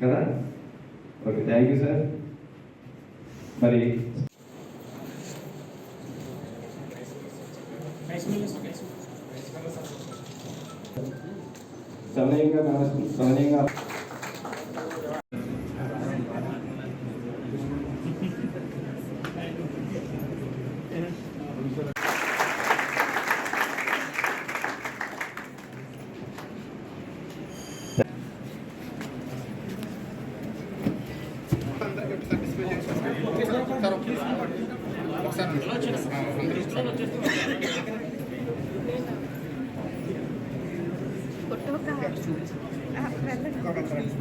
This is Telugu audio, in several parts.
కదా? ఓకే థ్యాంక్ యూ సార్ మరి సమయంగా నమస్- సమయంగా ఫోటో కావాలి ఆ, వెళ్ళండి. ఓకే అండి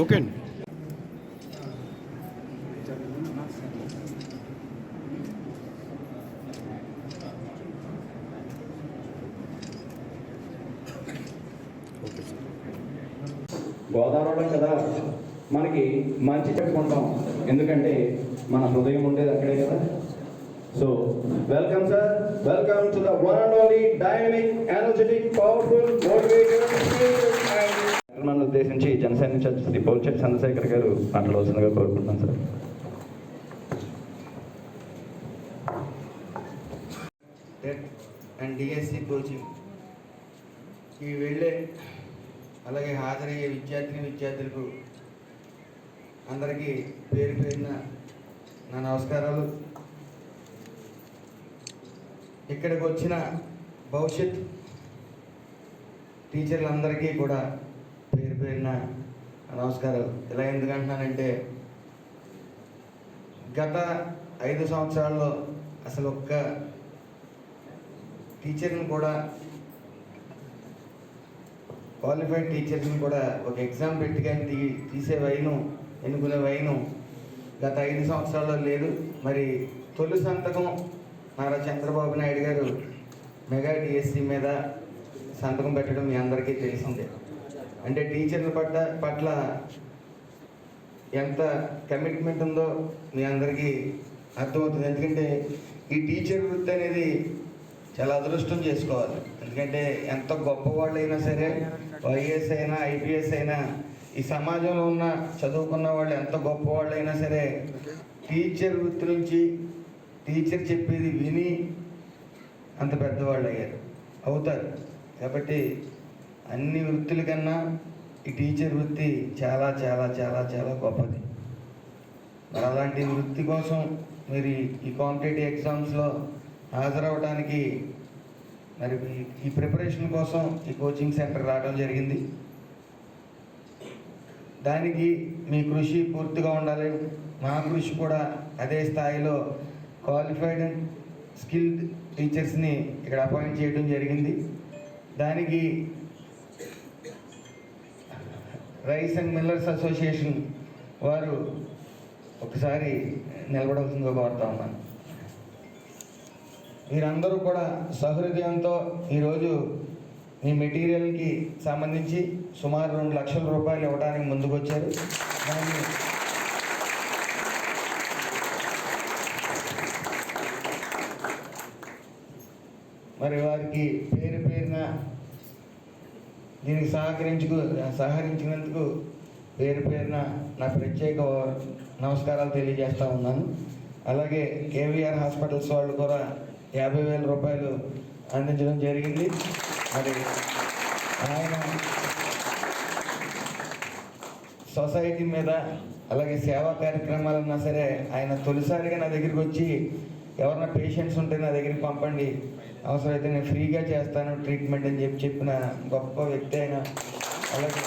ఓకే. అండి గోదావరిలో కదా. మనకి మంచి చెప్పుకుంటాం. ఎందుకంటే మన హృదయం ఉండేది అక్కడే కదా. So welcome sir welcome to the one and only dynamic energetic powerful motivator ఉద్దేశించి జనసేన నుంచి శ్రీ పోల్చెట్టి చంద్రశేఖర్ గారు మాట్లాడవలసిందిగా కోరుకుంటున్నాను సార్. And DSC coaching. ఈ వెళ్ళే అలాగే హాజరయ్యే విద్యార్థిని విద్యార్థులకు అందరికీ పేరు పేరిన నా నమస్కారాలు. ఇక్కడికి వచ్చిన భవిష్యత్ టీచర్లందరికీ కూడా పేరు పేరిన నమస్కారాలు. ఇలా ఎందుకంటున్నానంటే గత ఐదు సంవత్సరాల్లో అసలు ఒక్క టీచర్ని కూడా క్వాలిఫైడ్ టీచర్స్ని కూడా ఒక ఎగ్జామ్ పెట్టి కానీ తీ తీసే వైను ఎన్నుకునే వైను గత ఐదు సంవత్సరాల్లో లేదు. మరి తొలి సంతకం నారా చంద్రబాబు నాయుడు గారు మెగా డిఎస్సి మీద సంతకం పెట్టడం మీ అందరికీ తెలిసిందే. అంటే టీచర్ల పట్ల పట్ల ఎంత కమిట్మెంట్ ఉందో మీ అందరికీ అర్థమవుతుంది. ఎందుకంటే ఈ టీచర్ వృత్తి అనేది చాలా అదృష్టం చేసుకోవాలి. ఎందుకంటే ఎంత గొప్పవాళ్ళు అయినా సరే వైఎస్ అయినా ఐపీఎస్ అయినా ఈ సమాజంలో ఉన్న చదువుకున్న వాళ్ళు ఎంత గొప్పవాళ్ళు అయినా సరే టీచర్ వృత్తి నుంచి టీచర్ చెప్పేది విని అంత పెద్దవాళ్ళు అయ్యారు అవుతారు. కాబట్టి అన్ని వృత్తుల కన్నా ఈ టీచర్ వృత్తి చాలా చాలా చాలా చాలా గొప్పది. మరి అలాంటి వృత్తి కోసం మీరు ఈ- కాంపిటేటివ్ ఎగ్జామ్స్లో హాజరవడానికి మరి ఈ- ఈ ప్రిపరేషన్ కోసం ఈ కోచింగ్ సెంటర్ రావడం జరిగింది. దానికి మీ కృషి పూర్తిగా ఉండాలి. మా కృషి కూడా అదే స్థాయిలో క్వాలిఫైడ్ అండ్ స్కిల్డ్ టీచర్స్ని ఇక్కడ అపాయింట్ చేయడం జరిగింది. దానికి రైస్ అండ్ మిల్లర్స్ అసోసియేషన్ వారు ఒకసారి నిలబడవలసిందిగా కోరుతా ఉన్నాను. మీరందరూ కూడా సహృదయంతో ఈరోజు మీ మెటీరియల్కి సంబంధించి సుమారు రెండు లక్షల రూపాయలు ఇవ్వడానికి ముందుకొచ్చారు. దాన్ని మరి వారికి పేరు పేరున దీనికి సహకరించుకు సహకరించినందుకు పేరు పేరున నా ప్రత్యేక నమస్కారాలు తెలియజేస్తూ ఉన్నాను. అలాగే కేవీఆర్ హాస్పిటల్స్ వాళ్ళు కూడా యాభై వేల రూపాయలు అందించడం జరిగింది. మరి ఆయన సొసైటీ మీద అలాగే సేవా కార్యక్రమాలన్నా సరే ఆయన తొలిసారిగా నా దగ్గరికి వచ్చి ఎవరైనా పేషెంట్స్ ఉంటే నా దగ్గరికి పంపండి. అవసరమైతే నేను ఫ్రీగా చేస్తాను ట్రీట్మెంట్ అని చెప్పి చెప్పిన గొప్ప వ్యక్తి అయినా అలాగే